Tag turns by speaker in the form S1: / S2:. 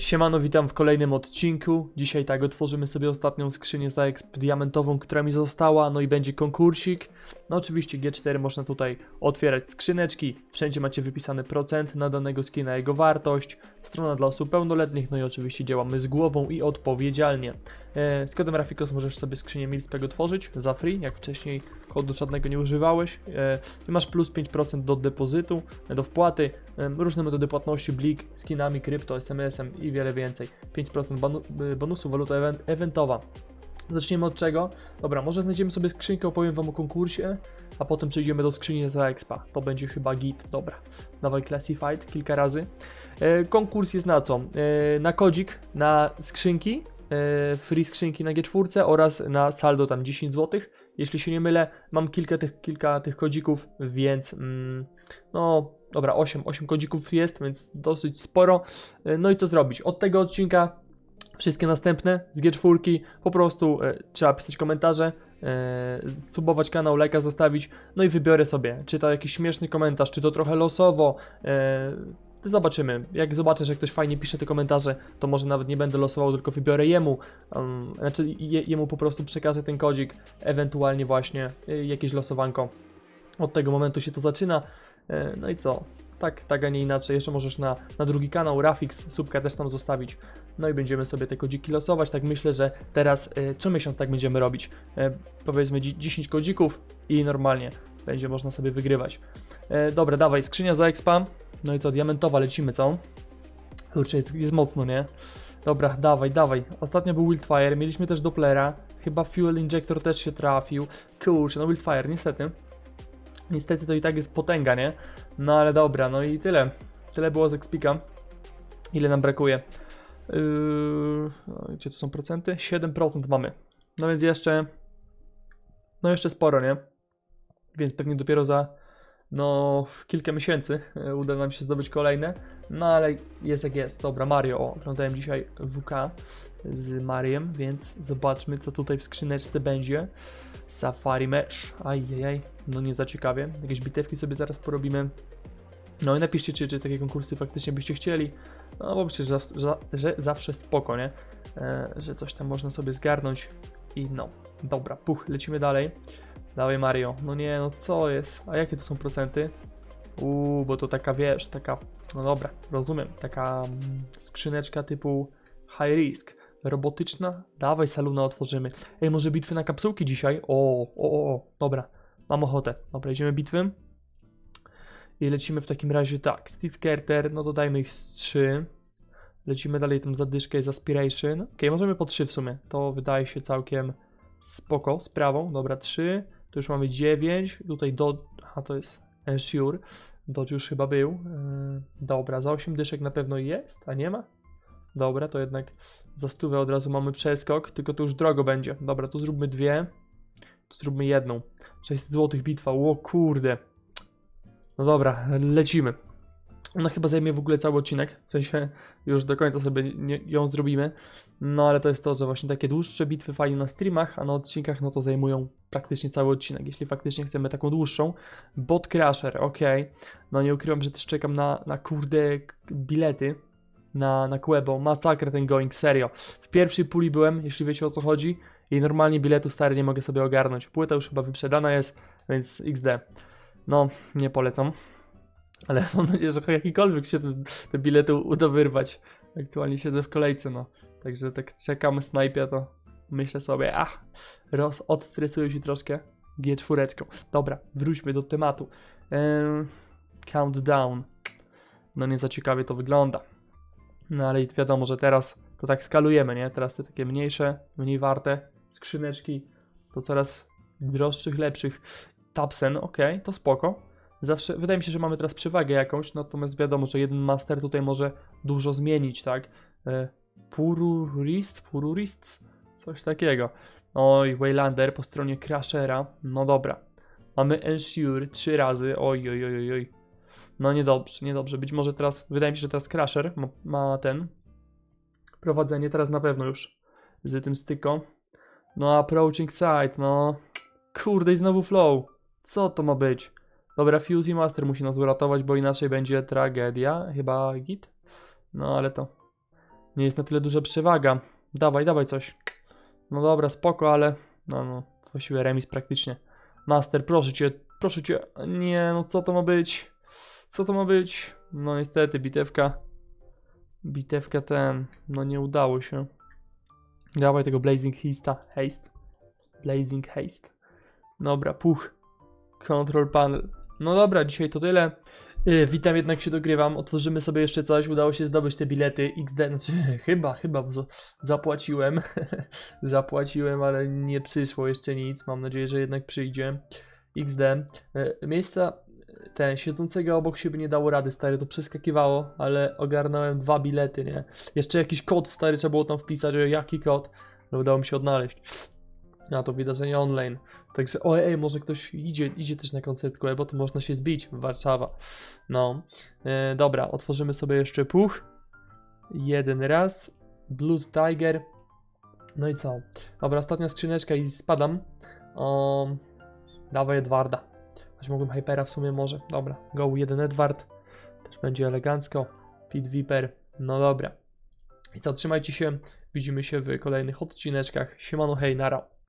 S1: Siemano, witam w kolejnym odcinku. Dzisiaj tak, otworzymy sobie ostatnią skrzynię za exp diamentową, która mi została, no i będzie konkursik. No oczywiście G4 można tutaj otwierać skrzyneczki, wszędzie macie wypisany procent na danego skina, jego wartość, strona dla osób pełnoletnich, no i oczywiście działamy z głową i odpowiedzialnie. E, z kodem Rafikos możesz sobie skrzynię Milspeg otworzyć za free, jak wcześniej kodu żadnego nie używałeś e, i masz plus 5% do depozytu, do wpłaty, e, różne metody płatności, blik, skinami, krypto, SMS-em i wiele więcej. 5% bonu, y, bonusu, waluta event, eventowa. Zaczniemy od czego? Dobra, może znajdziemy sobie skrzynkę, opowiem wam o konkursie, a potem przejdziemy do skrzyni za expa. To będzie chyba git, dobra. Dawaj classified kilka razy. E, konkurs jest na co? E, na kodzik, na skrzynki, e, free skrzynki na G4 oraz na saldo tam 10 zł. Jeśli się nie mylę, mam kilka tych, kilka tych kodzików, więc mm, no dobra, 8, 8 kodzików jest, więc dosyć sporo. E, No i co zrobić? Od tego odcinka wszystkie następne z G4 po prostu e, trzeba pisać komentarze, e, subować kanał, lajka zostawić, no i wybiorę sobie, czy to jakiś śmieszny komentarz, czy to trochę losowo. E, Zobaczymy. Jak zobaczę, że ktoś fajnie pisze te komentarze, to może nawet nie będę losował, tylko wybiorę jemu. Um, znaczy, je, jemu po prostu przekażę ten kodzik, ewentualnie właśnie y, jakieś losowanko. Od tego momentu się to zaczyna. E, no i co? Tak, tak, a nie inaczej. Jeszcze możesz na, na drugi kanał, Rafix, subka też tam zostawić. No i będziemy sobie te kodziki losować. Tak myślę, że teraz e, co miesiąc tak będziemy robić. E, powiedzmy dzi- 10 kodzików i normalnie będzie można sobie wygrywać. Dobra, dawaj, skrzynia za expa. No i co, diamentowa, lecimy, co? Kurczę, jest, jest mocno, nie? Dobra, dawaj, dawaj. Ostatnio był Wildfire, mieliśmy też Dopplera. Chyba Fuel Injector też się trafił. Kurczę, no Wildfire, niestety. Niestety to i tak jest potęga, nie? No ale dobra, no i tyle. Tyle było z Expika. Ile nam brakuje? Yy, gdzie tu są procenty? 7% mamy. No więc jeszcze. No jeszcze sporo, nie? Więc pewnie dopiero za. No, kilka miesięcy e, uda nam się zdobyć kolejne. No ale jest jak jest. Dobra, Mario. O, oglądałem dzisiaj WK z Mariem, więc zobaczmy, co tutaj w skrzyneczce będzie. Safari Mesh. Ajajaj, no nie za ciekawie. Jakieś bitewki sobie zaraz porobimy. No i napiszcie, czy, czy takie konkursy faktycznie byście chcieli. No bo myślę, że, że, że zawsze spoko, nie? E, że coś tam można sobie zgarnąć. I no, dobra, puch, lecimy dalej. Dawaj Mario. No nie, no co jest? A jakie to są procenty? Uuu, bo to taka, wiesz, taka, no dobra, rozumiem, taka mm, skrzyneczka typu high risk, robotyczna. Dawaj saluna otworzymy. Ej, może bitwy na kapsułki dzisiaj? O, o, o, dobra, mam ochotę. Dobra, idziemy bitwy. I lecimy w takim razie tak, Stitskerter, no to dajmy ich z 3. Lecimy dalej tą zadyszkę z Aspiration. Ok, możemy po 3 w sumie. To wydaje się całkiem spoko, sprawą. Dobra, 3. Tu już mamy 9. Tutaj do... Aha, to jest Ensure. Dodge już chyba był. Yy, dobra, za 8 dyszek na pewno jest, a nie ma? Dobra, to jednak za stówę od razu mamy przeskok, tylko to już drogo będzie. Dobra, tu zróbmy dwie. Tu zróbmy jedną. 600 zł bitwa, o kurde. No dobra, lecimy. Ona chyba zajmie w ogóle cały odcinek, w sensie już do końca sobie nie, ją zrobimy. No ale to jest to, że właśnie takie dłuższe bitwy fajnie na streamach, a na odcinkach no to zajmują praktycznie cały odcinek, jeśli faktycznie chcemy taką dłuższą. Bot ok. No nie ukrywam, że też czekam na, na kurde bilety na, na Quebo. Masakra ten going, serio. W pierwszej puli byłem, jeśli wiecie o co chodzi i normalnie biletu stary nie mogę sobie ogarnąć. Płyta już chyba wyprzedana jest, więc XD. No, nie polecam. Ale mam nadzieję, że jakikolwiek się te, te bilety uda wyrwać. Aktualnie siedzę w kolejce, no. Także tak czekam, snajpia, to myślę sobie, ach, roz, odstresuję się troszkę G4. Dobra, wróćmy do tematu. Ehm, countdown. No nie za ciekawie to wygląda. No ale wiadomo, że teraz to tak skalujemy, nie? Teraz te takie mniejsze, mniej warte skrzyneczki to coraz droższych, lepszych. Tapsen, ok, to spoko. Zawsze, wydaje mi się, że mamy teraz przewagę jakąś, natomiast wiadomo, że jeden master tutaj może dużo zmienić, tak? E, Pururist, Pururist, coś takiego. Oj, Waylander po stronie Crashera, no dobra. Mamy Ensure trzy razy, oj, oj, oj, oj, oj. No niedobrze, niedobrze. Być może teraz, wydaje mi się, że teraz Crasher ma, ma ten prowadzenie, teraz na pewno już z tym styko. No approaching side, no kurde i znowu flow. Co to ma być? Dobra, Fuse Master musi nas uratować, bo inaczej będzie tragedia. Chyba git? No ale to nie jest na tyle duża przewaga. Dawaj, dawaj coś. No dobra, spoko, ale no, no, właściwie remis praktycznie. Master, proszę cię, proszę cię. Nie, no co to ma być? Co to ma być? No niestety, bitewka. Bitewka ten, no nie udało się. Dawaj tego Blazing Haste'a, Haste. Blazing Haste. Dobra, puch. Control panel. No dobra, dzisiaj to tyle. Yy, witam, jednak się dogrywam. Otworzymy sobie jeszcze coś. Udało się zdobyć te bilety XD. Znaczy, chyba, chyba, bo za- zapłaciłem. zapłaciłem, ale nie przyszło jeszcze nic. Mam nadzieję, że jednak przyjdzie. XD. Yy, miejsca ten siedzącego obok siebie nie dało rady, stary, to przeskakiwało, ale ogarnąłem dwa bilety, nie? Jeszcze jakiś kod, stary, trzeba było tam wpisać, jaki kod, ale udało mi się odnaleźć. A to wydarzenie online. Także, o ej, może ktoś idzie, idzie też na koncert bo to można się zbić Warszawa. No, e, dobra, otworzymy sobie jeszcze puch. Jeden raz. Blood Tiger. No i co? Dobra, ostatnia skrzyneczka i spadam. O, dawaj Edwarda. Choć mogłem Hypera w sumie może. Dobra, go jeden Edward. Też będzie elegancko. Pit Viper. No dobra. I co, trzymajcie się. Widzimy się w kolejnych odcineczkach. Siemano, hej.